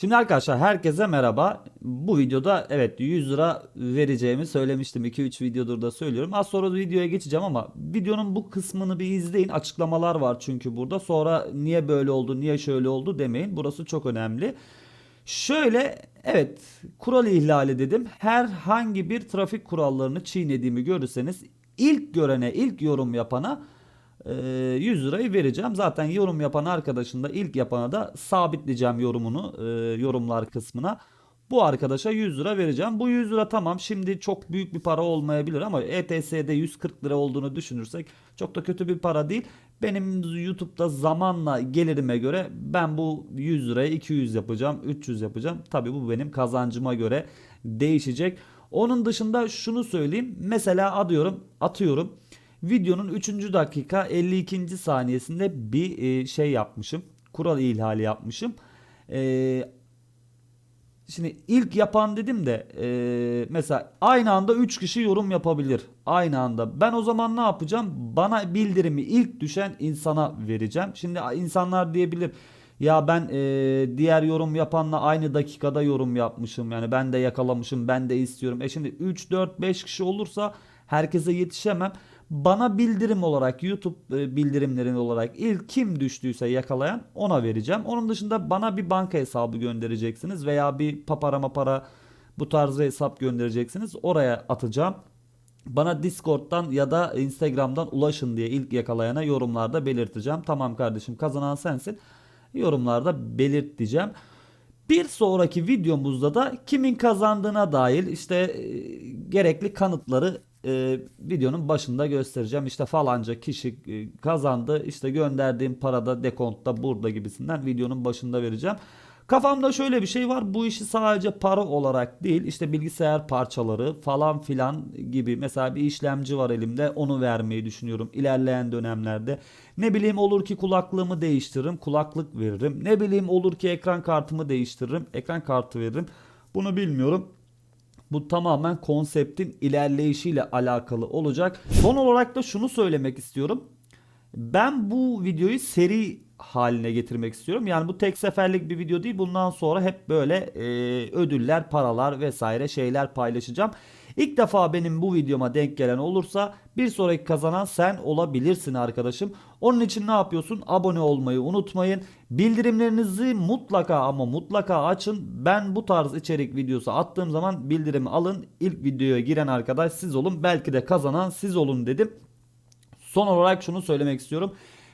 Şimdi arkadaşlar herkese merhaba. Bu videoda evet 100 lira vereceğimi söylemiştim. 2-3 videodur da söylüyorum. Az sonra videoya geçeceğim ama videonun bu kısmını bir izleyin. Açıklamalar var çünkü burada. Sonra niye böyle oldu, niye şöyle oldu demeyin. Burası çok önemli. Şöyle evet kural ihlali dedim. Herhangi bir trafik kurallarını çiğnediğimi görürseniz ilk görene, ilk yorum yapana 100 lirayı vereceğim. Zaten yorum yapan arkadaşın da ilk yapana da sabitleyeceğim yorumunu e, yorumlar kısmına. Bu arkadaşa 100 lira vereceğim. Bu 100 lira tamam şimdi çok büyük bir para olmayabilir ama ETS'de 140 lira olduğunu düşünürsek çok da kötü bir para değil. Benim YouTube'da zamanla gelirime göre ben bu 100 liraya 200 yapacağım, 300 yapacağım. Tabii bu benim kazancıma göre değişecek. Onun dışında şunu söyleyeyim. Mesela atıyorum, atıyorum. Videonun 3. dakika 52. saniyesinde bir e, şey yapmışım. Kural ihlali yapmışım. E, Şimdi ilk yapan dedim de e, mesela aynı anda 3 kişi yorum yapabilir. Aynı anda. Ben o zaman ne yapacağım? Bana bildirimi ilk düşen insana vereceğim. Şimdi insanlar diyebilir ya ben e, diğer yorum yapanla aynı dakikada yorum yapmışım. Yani ben de yakalamışım ben de istiyorum. E şimdi 3, 4, 5 kişi olursa herkese yetişemem. Bana bildirim olarak YouTube e, bildirimleri olarak ilk kim düştüyse yakalayan ona vereceğim. Onun dışında bana bir banka hesabı göndereceksiniz veya bir papara mapara bu tarzı hesap göndereceksiniz. Oraya atacağım. Bana Discord'dan ya da Instagram'dan ulaşın diye ilk yakalayana yorumlarda belirteceğim. Tamam kardeşim kazanan sensin. Yorumlarda belirt diyeceğim. Bir sonraki videomuzda da kimin kazandığına dair işte e, gerekli kanıtları e, videonun başında göstereceğim. İşte falanca kişi e, kazandı. İşte gönderdiğim parada dekontta burada gibisinden videonun başında vereceğim. Kafamda şöyle bir şey var. Bu işi sadece para olarak değil işte bilgisayar parçaları falan filan gibi. Mesela bir işlemci var elimde onu vermeyi düşünüyorum ilerleyen dönemlerde. Ne bileyim olur ki kulaklığımı değiştiririm kulaklık veririm. Ne bileyim olur ki ekran kartımı değiştiririm ekran kartı veririm. Bunu bilmiyorum. Bu tamamen konseptin ilerleyişiyle alakalı olacak. Son olarak da şunu söylemek istiyorum. Ben bu videoyu seri haline getirmek istiyorum. Yani bu tek seferlik bir video değil. Bundan sonra hep böyle e, ödüller, paralar vesaire şeyler paylaşacağım. İlk defa benim bu videoma denk gelen olursa bir sonraki kazanan sen olabilirsin arkadaşım. Onun için ne yapıyorsun? Abone olmayı unutmayın. Bildirimlerinizi mutlaka ama mutlaka açın. Ben bu tarz içerik videosu attığım zaman bildirimi alın. İlk videoya giren arkadaş siz olun. Belki de kazanan siz olun dedim. Son olarak şunu söylemek istiyorum.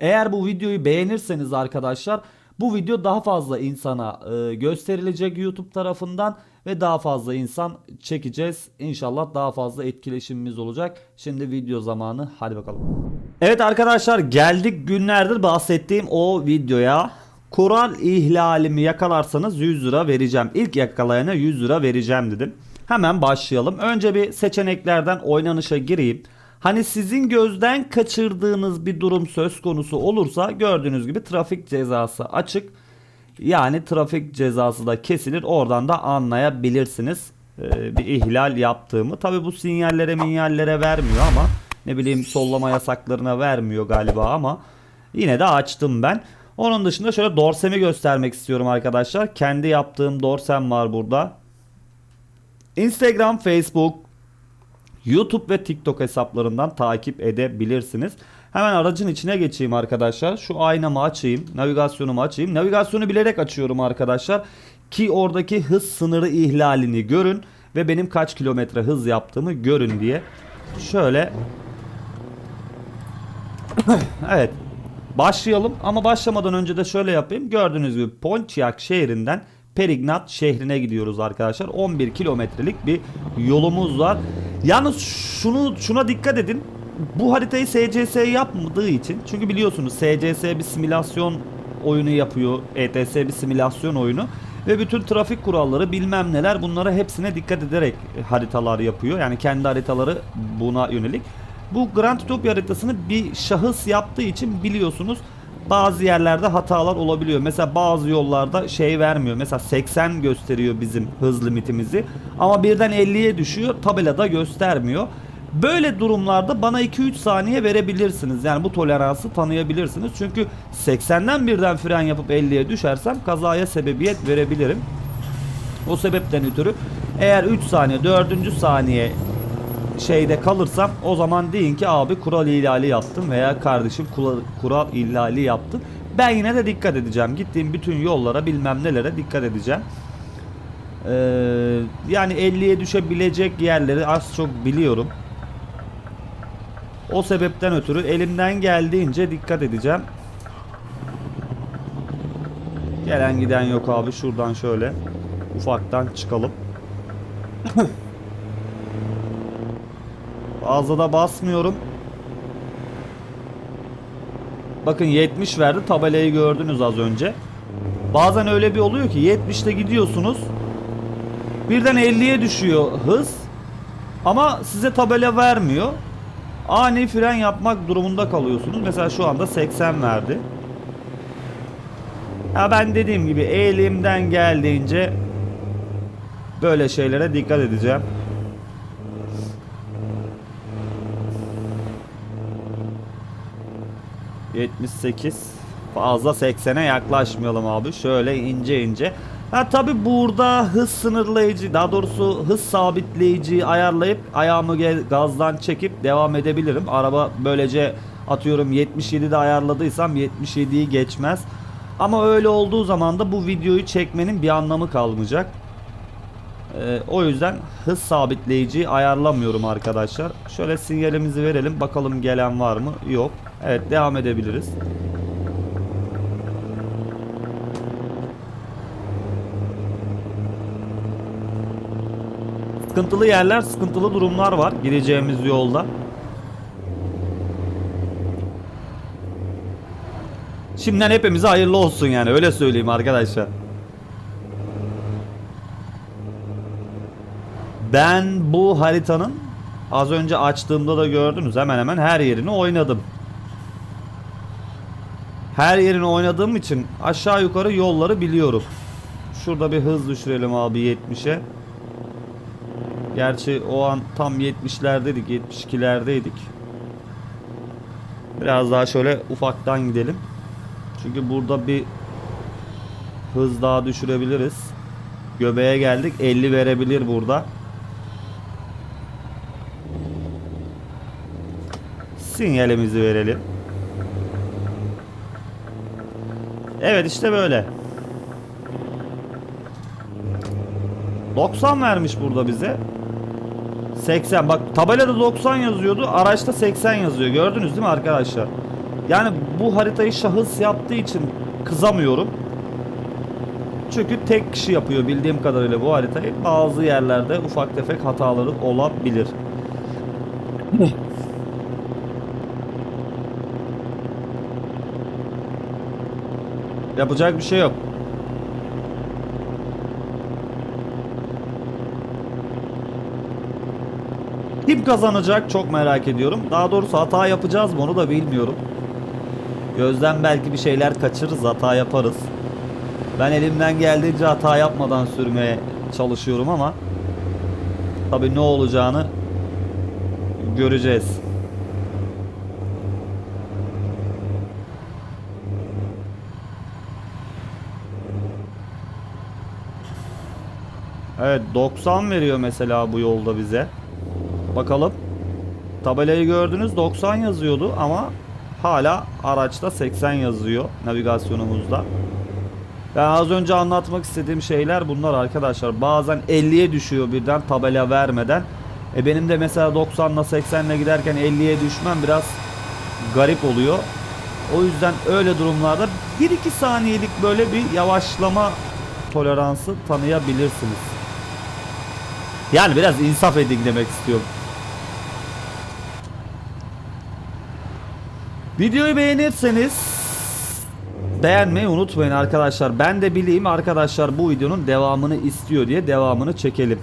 Eğer bu videoyu beğenirseniz arkadaşlar bu video daha fazla insana e, gösterilecek YouTube tarafından ve daha fazla insan çekeceğiz. İnşallah daha fazla etkileşimimiz olacak. Şimdi video zamanı. Hadi bakalım. Evet arkadaşlar geldik günlerdir bahsettiğim o videoya. Kural ihlalimi yakalarsanız 100 lira vereceğim. İlk yakalayana 100 lira vereceğim dedim. Hemen başlayalım. Önce bir seçeneklerden oynanışa gireyim. Hani sizin gözden kaçırdığınız bir durum söz konusu olursa gördüğünüz gibi trafik cezası açık. Yani trafik cezası da kesilir. Oradan da anlayabilirsiniz ee, bir ihlal yaptığımı. Tabi bu sinyallere minyallere vermiyor ama ne bileyim sollama yasaklarına vermiyor galiba ama yine de açtım ben. Onun dışında şöyle dorsemi göstermek istiyorum arkadaşlar. Kendi yaptığım dorsem var burada. Instagram, Facebook, YouTube ve TikTok hesaplarından takip edebilirsiniz. Hemen aracın içine geçeyim arkadaşlar. Şu aynamı açayım. Navigasyonumu açayım. Navigasyonu bilerek açıyorum arkadaşlar. Ki oradaki hız sınırı ihlalini görün. Ve benim kaç kilometre hız yaptığımı görün diye. Şöyle. evet. Başlayalım ama başlamadan önce de şöyle yapayım. Gördüğünüz gibi Pontiac şehrinden Perignat şehrine gidiyoruz arkadaşlar. 11 kilometrelik bir yolumuz var. Yalnız şunu şuna dikkat edin. Bu haritayı SCS yapmadığı için çünkü biliyorsunuz SCS bir simülasyon oyunu yapıyor. ETS bir simülasyon oyunu ve bütün trafik kuralları bilmem neler bunlara hepsine dikkat ederek haritalar yapıyor. Yani kendi haritaları buna yönelik. Bu Grand Utopia haritasını bir şahıs yaptığı için biliyorsunuz bazı yerlerde hatalar olabiliyor. Mesela bazı yollarda şey vermiyor. Mesela 80 gösteriyor bizim hız limitimizi. Ama birden 50'ye düşüyor. Tabelada göstermiyor. Böyle durumlarda bana 2-3 saniye verebilirsiniz. Yani bu toleransı tanıyabilirsiniz. Çünkü 80'den birden fren yapıp 50'ye düşersem kazaya sebebiyet verebilirim. O sebepten ötürü eğer 3 saniye 4. saniye şeyde kalırsam o zaman deyin ki abi kural ihlali yaptım veya kardeşim kural, kural ihlali yaptı. Ben yine de dikkat edeceğim. Gittiğim bütün yollara bilmem nelere dikkat edeceğim. Ee, yani 50'ye düşebilecek yerleri az çok biliyorum. O sebepten ötürü elimden geldiğince dikkat edeceğim. Gelen giden yok abi. Şuradan şöyle ufaktan çıkalım. Fazla da basmıyorum. Bakın 70 verdi. Tabelayı gördünüz az önce. Bazen öyle bir oluyor ki 70'te gidiyorsunuz. Birden 50'ye düşüyor hız. Ama size tabela vermiyor. Ani fren yapmak durumunda kalıyorsunuz. Mesela şu anda 80 verdi. Ya ben dediğim gibi elimden geldiğince böyle şeylere dikkat edeceğim. ...78... ...fazla 80'e yaklaşmayalım abi... ...şöyle ince ince... Ha tabi burada hız sınırlayıcı daha doğrusu hız sabitleyici ayarlayıp ayağımı gazdan çekip devam edebilirim. Araba böylece atıyorum 77'de ayarladıysam 77'yi geçmez. Ama öyle olduğu zaman da bu videoyu çekmenin bir anlamı kalmayacak. Ee, o yüzden hız sabitleyici ayarlamıyorum arkadaşlar. Şöyle sinyalimizi verelim bakalım gelen var mı? Yok. Evet devam edebiliriz. Sıkıntılı yerler, sıkıntılı durumlar var gireceğimiz yolda. Şimdiden hepimize hayırlı olsun yani öyle söyleyeyim arkadaşlar. Ben bu haritanın az önce açtığımda da gördünüz hemen hemen her yerini oynadım. Her yerini oynadığım için aşağı yukarı yolları biliyorum. Şurada bir hız düşürelim abi 70'e. Gerçi o an tam 70'lerdeydik 72'lerdeydik. Biraz daha şöyle ufaktan gidelim. Çünkü burada bir hız daha düşürebiliriz. Göbeğe geldik 50 verebilir burada. Sinyalimizi verelim. Evet işte böyle. 90 vermiş burada bize. 80 bak tabelada 90 yazıyordu araçta 80 yazıyor. Gördünüz değil mi arkadaşlar? Yani bu haritayı şahıs yaptığı için kızamıyorum. Çünkü tek kişi yapıyor bildiğim kadarıyla bu haritayı. Bazı yerlerde ufak tefek hataları olabilir. Yapacak bir şey yok Kim kazanacak çok merak ediyorum. Daha doğrusu hata yapacağız mı onu da bilmiyorum. Gözden belki bir şeyler kaçırırız, hata yaparız. Ben elimden geldiğince hata yapmadan sürmeye çalışıyorum ama tabii ne olacağını göreceğiz. Evet 90 veriyor mesela bu yolda bize. Bakalım. Tabelayı gördünüz 90 yazıyordu ama hala araçta 80 yazıyor navigasyonumuzda. Ben az önce anlatmak istediğim şeyler bunlar arkadaşlar. Bazen 50'ye düşüyor birden tabela vermeden. E benim de mesela 90 ile 80 ile giderken 50'ye düşmem biraz garip oluyor. O yüzden öyle durumlarda 1-2 saniyelik böyle bir yavaşlama toleransı tanıyabilirsiniz. Yani biraz insaf edin demek istiyorum. Videoyu beğenirseniz beğenmeyi unutmayın arkadaşlar. Ben de bileyim arkadaşlar bu videonun devamını istiyor diye devamını çekelim.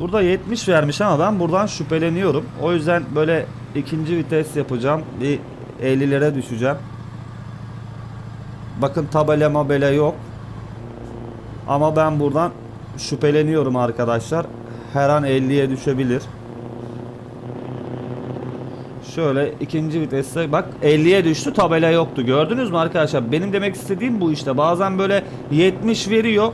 Burada 70 vermiş ama ben buradan şüpheleniyorum. O yüzden böyle ikinci vites yapacağım. Bir 50'lere düşeceğim. Bakın tabela mabela yok. Ama ben buradan şüpheleniyorum arkadaşlar. her an 50'ye düşebilir. Şöyle ikinci viteste bak 50'ye düştü tabela yoktu. Gördünüz mü arkadaşlar? Benim demek istediğim bu işte. Bazen böyle 70 veriyor.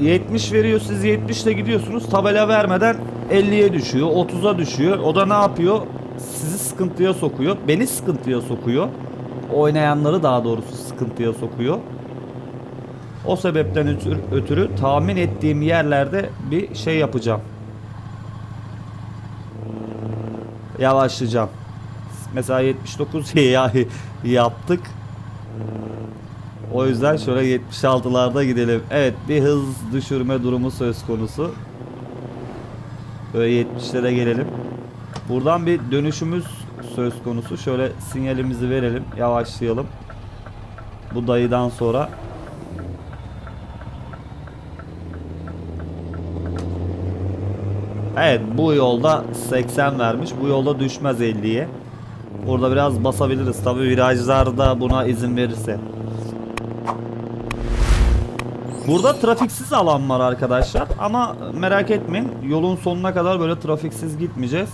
70 veriyor siz 70 ile gidiyorsunuz tabela vermeden 50'ye düşüyor 30'a düşüyor o da ne yapıyor sizi sıkıntıya sokuyor beni sıkıntıya sokuyor oynayanları daha doğrusu sıkıntıya sokuyor o sebepten ötürü, ötürü tahmin ettiğim yerlerde bir şey yapacağım yavaşlayacağım mesela 79 ya yaptık o yüzden şöyle 76'larda gidelim. Evet bir hız düşürme durumu söz konusu. Böyle 70'lere gelelim. Buradan bir dönüşümüz söz konusu. Şöyle sinyalimizi verelim. Yavaşlayalım. Bu dayıdan sonra. Evet bu yolda 80 vermiş. Bu yolda düşmez 50'ye. Burada biraz basabiliriz. Tabi virajlarda buna izin verirse. Burada trafiksiz alan var arkadaşlar ama merak etmeyin yolun sonuna kadar böyle trafiksiz gitmeyeceğiz.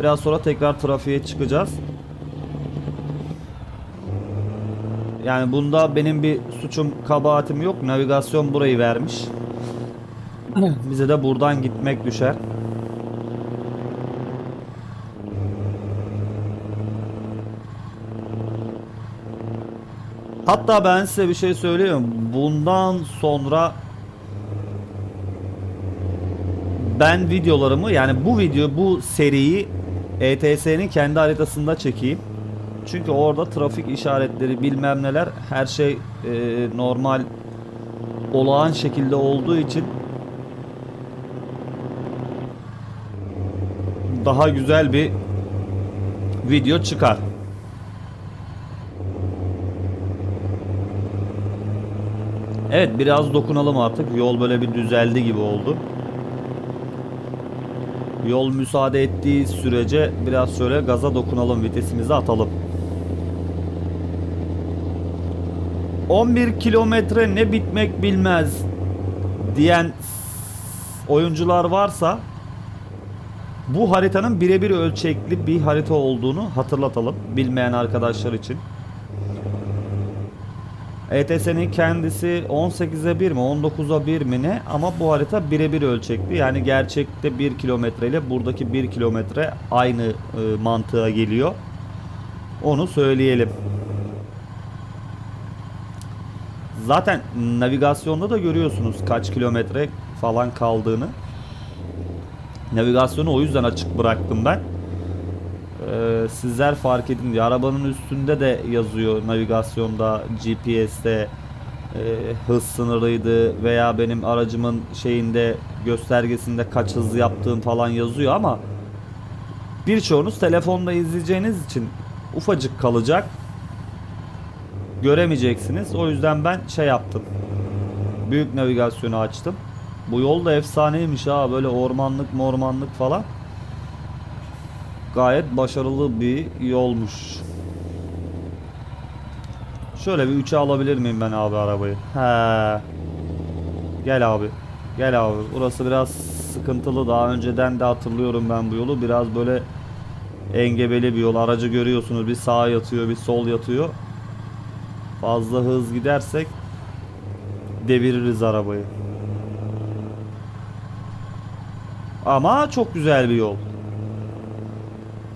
Biraz sonra tekrar trafiğe çıkacağız. Yani bunda benim bir suçum kabahatim yok. Navigasyon burayı vermiş. Bize de buradan gitmek düşer. Hatta ben size bir şey söyleyeyim. Bundan sonra ben videolarımı yani bu video bu seriyi ETS'nin kendi haritasında çekeyim. Çünkü orada trafik işaretleri bilmem neler her şey e, normal olağan şekilde olduğu için daha güzel bir video çıkar. Evet biraz dokunalım artık. Yol böyle bir düzeldi gibi oldu. Yol müsaade ettiği sürece biraz şöyle gaza dokunalım. Vitesimizi atalım. 11 kilometre ne bitmek bilmez diyen oyuncular varsa bu haritanın birebir ölçekli bir harita olduğunu hatırlatalım bilmeyen arkadaşlar için. ETS'nin kendisi 18'e 1 mi 19'a 1 mi ne? Ama bu harita birebir ölçekli. Yani gerçekte 1 kilometre ile buradaki 1 kilometre aynı e, mantığa geliyor. Onu söyleyelim. Zaten navigasyonda da görüyorsunuz kaç kilometre falan kaldığını. Navigasyonu o yüzden açık bıraktım ben ee, sizler fark edin diye arabanın üstünde de yazıyor navigasyonda GPS'te e, hız sınırıydı veya benim aracımın şeyinde göstergesinde kaç hız yaptığım falan yazıyor ama birçoğunuz telefonda izleyeceğiniz için ufacık kalacak. Göremeyeceksiniz. O yüzden ben şey yaptım. Büyük navigasyonu açtım. Bu yol da efsaneymiş ha böyle ormanlık mormanlık falan Gayet başarılı bir yolmuş. Şöyle bir 3'e alabilir miyim ben abi arabayı? He. Gel abi. Gel abi. Burası biraz sıkıntılı. Daha önceden de hatırlıyorum ben bu yolu. Biraz böyle engebeli bir yol. Aracı görüyorsunuz. Bir sağa yatıyor, bir sol yatıyor. Fazla hız gidersek deviririz arabayı. Ama çok güzel bir yol.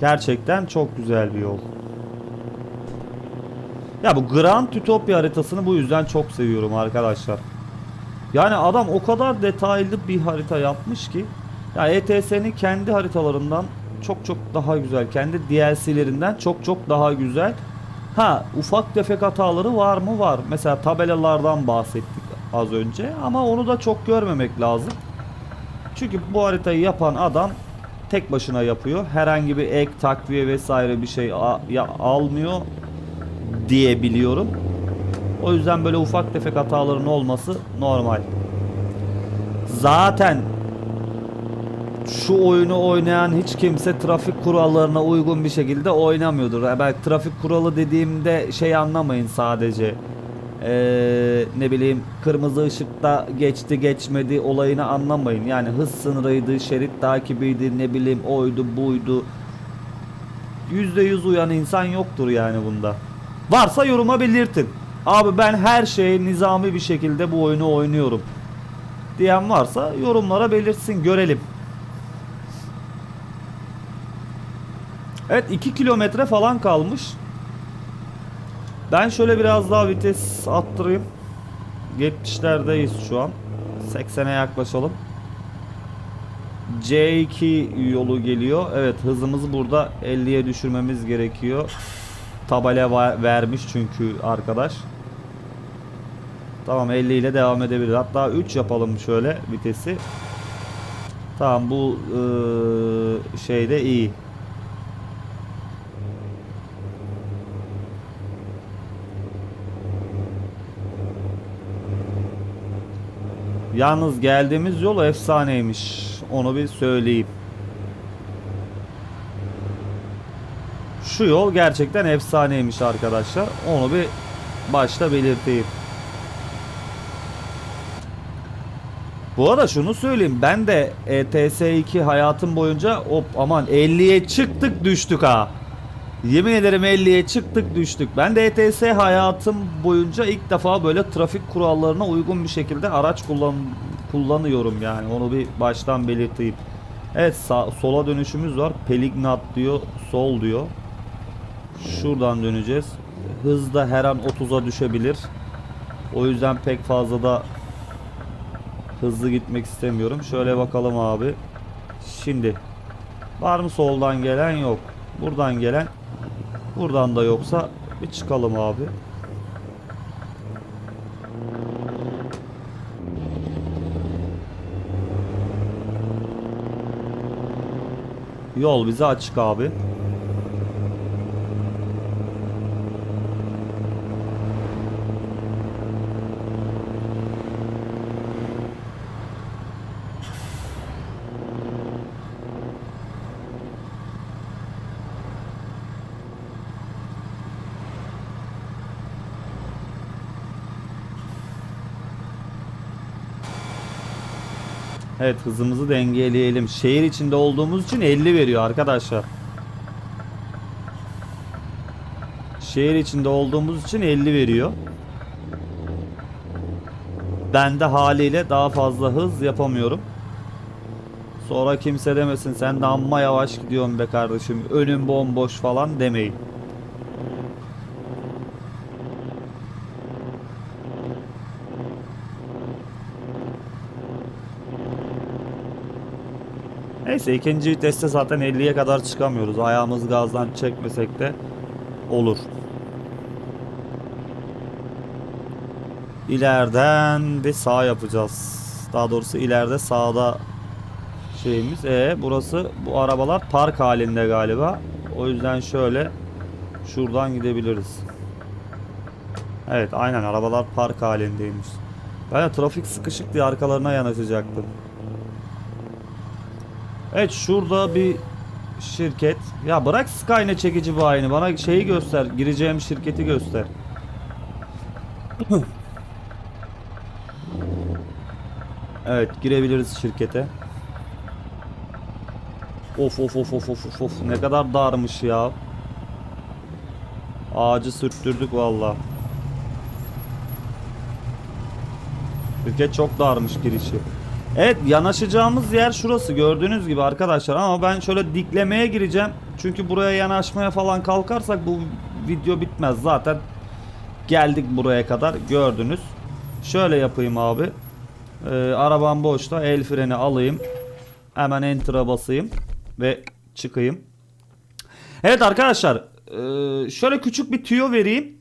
Gerçekten çok güzel bir yol. Ya bu Grand Utopia haritasını bu yüzden çok seviyorum arkadaşlar. Yani adam o kadar detaylı bir harita yapmış ki ya ETS'nin kendi haritalarından çok çok daha güzel. Kendi DLC'lerinden çok çok daha güzel. Ha ufak tefek hataları var mı? Var. Mesela tabelalardan bahsettik az önce ama onu da çok görmemek lazım. Çünkü bu haritayı yapan adam tek başına yapıyor. Herhangi bir ek takviye vesaire bir şey ya almıyor diye biliyorum. O yüzden böyle ufak tefek hataların olması normal. Zaten şu oyunu oynayan hiç kimse trafik kurallarına uygun bir şekilde oynamıyordur. Ben trafik kuralı dediğimde şey anlamayın sadece. Ee, ne bileyim kırmızı ışıkta geçti geçmedi olayını anlamayın. Yani hız sınırıydı, şerit takibiydi, ne bileyim oydu buydu. %100 uyan insan yoktur yani bunda. Varsa yoruma belirtin. Abi ben her şeyi nizami bir şekilde bu oyunu oynuyorum. Diyen varsa yorumlara belirtsin görelim. Evet 2 kilometre falan kalmış. Ben şöyle biraz daha vites attırayım. 70'lerdeyiz şu an. 80'e yaklaşalım. C2 yolu geliyor. Evet hızımızı burada 50'ye düşürmemiz gerekiyor. Tabela vermiş çünkü arkadaş. Tamam 50 ile devam edebilir. Hatta 3 yapalım şöyle vitesi. Tamam bu ıı, şeyde iyi. Yalnız geldiğimiz yol efsaneymiş. Onu bir söyleyeyim. Şu yol gerçekten efsaneymiş arkadaşlar. Onu bir başta belirteyim. Bu arada şunu söyleyeyim. Ben de E ETS2 hayatım boyunca hop aman 50'ye çıktık düştük ha. Yemin ederim 50'ye çıktık düştük. Ben de ETS hayatım boyunca ilk defa böyle trafik kurallarına uygun bir şekilde araç kullan kullanıyorum yani. Onu bir baştan belirteyim. Evet sağ, sola dönüşümüz var. Pelignat diyor, sol diyor. Şuradan döneceğiz. Hız da her an 30'a düşebilir. O yüzden pek fazla da hızlı gitmek istemiyorum. Şöyle bakalım abi. Şimdi var mı soldan gelen yok. Buradan gelen buradan da yoksa bir çıkalım abi. Yol bize açık abi. Evet hızımızı dengeleyelim. Şehir içinde olduğumuz için 50 veriyor arkadaşlar. Şehir içinde olduğumuz için 50 veriyor. Ben de haliyle daha fazla hız yapamıyorum. Sonra kimse demesin sen de amma yavaş gidiyorsun be kardeşim. Önün bomboş falan demeyin. Neyse ikinci viteste zaten 50'ye kadar çıkamıyoruz. Ayağımız gazdan çekmesek de olur. İleriden bir sağ yapacağız. Daha doğrusu ileride sağda şeyimiz. E burası bu arabalar park halinde galiba. O yüzden şöyle şuradan gidebiliriz. Evet aynen arabalar park halindeymiş. Ben trafik sıkışık diye arkalarına yanaşacaktım. Evet şurada bir şirket. Ya bırak Skyne çekici bayini. Bana şeyi göster. Gireceğim şirketi göster. evet girebiliriz şirkete. Of of of of of of. Ne kadar darmış ya. Ağacı sürttürdük valla. Şirket çok darmış girişi. Evet yanaşacağımız yer şurası gördüğünüz gibi arkadaşlar ama ben şöyle diklemeye gireceğim. Çünkü buraya yanaşmaya falan kalkarsak bu video bitmez zaten. Geldik buraya kadar gördünüz. Şöyle yapayım abi. Ee, arabam boşta el freni alayım. Hemen enter'a basayım ve çıkayım. Evet arkadaşlar ee, şöyle küçük bir tüyo vereyim.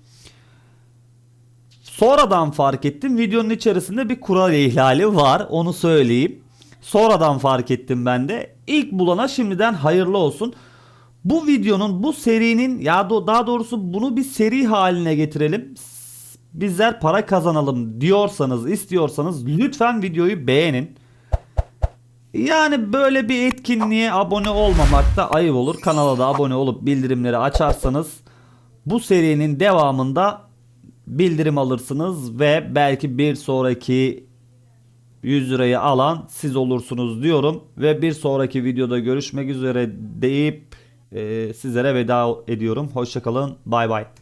Sonradan fark ettim videonun içerisinde bir kural ihlali var onu söyleyeyim. Sonradan fark ettim ben de. İlk bulana şimdiden hayırlı olsun. Bu videonun bu serinin ya do- daha doğrusu bunu bir seri haline getirelim. Bizler para kazanalım diyorsanız istiyorsanız lütfen videoyu beğenin. Yani böyle bir etkinliğe abone olmamak da ayıp olur. Kanala da abone olup bildirimleri açarsanız bu serinin devamında bildirim alırsınız ve belki bir sonraki 100 lirayı alan siz olursunuz diyorum ve bir sonraki videoda görüşmek üzere deyip e, sizlere veda ediyorum. Hoşçakalın. Bay bay.